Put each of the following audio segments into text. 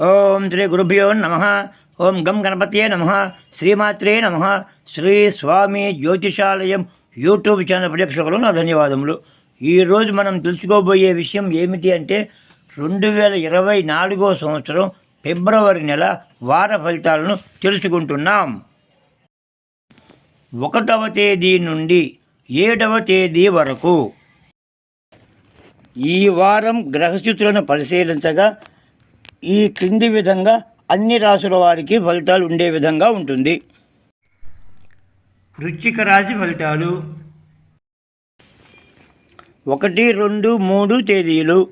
ఓం శ్రీ గురుభ్యో నమ. ఓం గం గణపతియే నమ. శ్రీమాత్రే నమ. శ్రీ స్వామి జ్యోతిషాలయం యూట్యూబ్ ఛానల్ ప్రేక్షకులు నా ధన్యవాదములు. ఈరోజు మనం తెలుసుకోబోయే విషయం ఏమిటి అంటే రెండు వేల ఇరవై నాలుగో సంవత్సరం ఫిబ్రవరి నెల వార ఫలితాలను తెలుసుకుంటున్నాం. ఒకటవ తేదీ నుండి ఏడవ తేదీ వరకు ఈ వారం గ్రహస్థితులను పరిశీలించగా ఈ క్రింది విధంగా అన్ని రాసుల వారికి ఫలితాలు ఉండే విధంగా ఉంటుంది. వృశ్చిక రాశి ఫలితాలు. ఒకటి రెండు మూడు తేదీలు.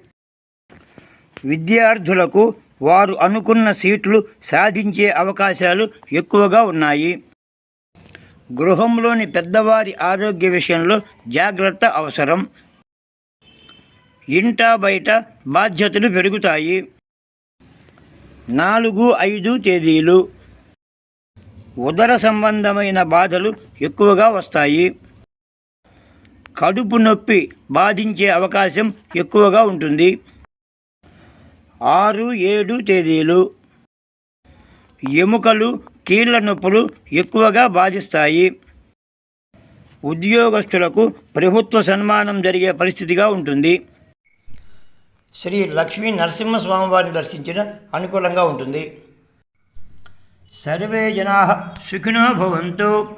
విద్యార్థులకు వారు అనుకున్న సీట్లు సాధించే అవకాశాలు ఎక్కువగా ఉన్నాయి. గృహంలోని పెద్దవారి ఆరోగ్య విషయంలో జాగ్రత్త అవసరం. ఇంట బయట బాధ్యతలు పెరుగుతాయి. నాలుగు ఐదు తేదీలు. ఉదర సంబంధమైన బాధలు ఎక్కువగా వస్తాయి. కడుపు నొప్పి బాధించే అవకాశం ఎక్కువగా ఉంటుంది. ఆరు ఏడు తేదీలు. ఎముకలు కీళ్ళ నొప్పులు ఎక్కువగా బాధిస్తాయి. ఉద్యోగస్తులకు ప్రభుత్వ సన్మానం జరిగే పరిస్థితిగా ఉంటుంది. శ్రీ లక్ష్మీ నరసింహస్వామి వారిని దర్శించిన అనుకూలంగా ఉంటుంది. సర్వే జనా సుఖినో భవంతు.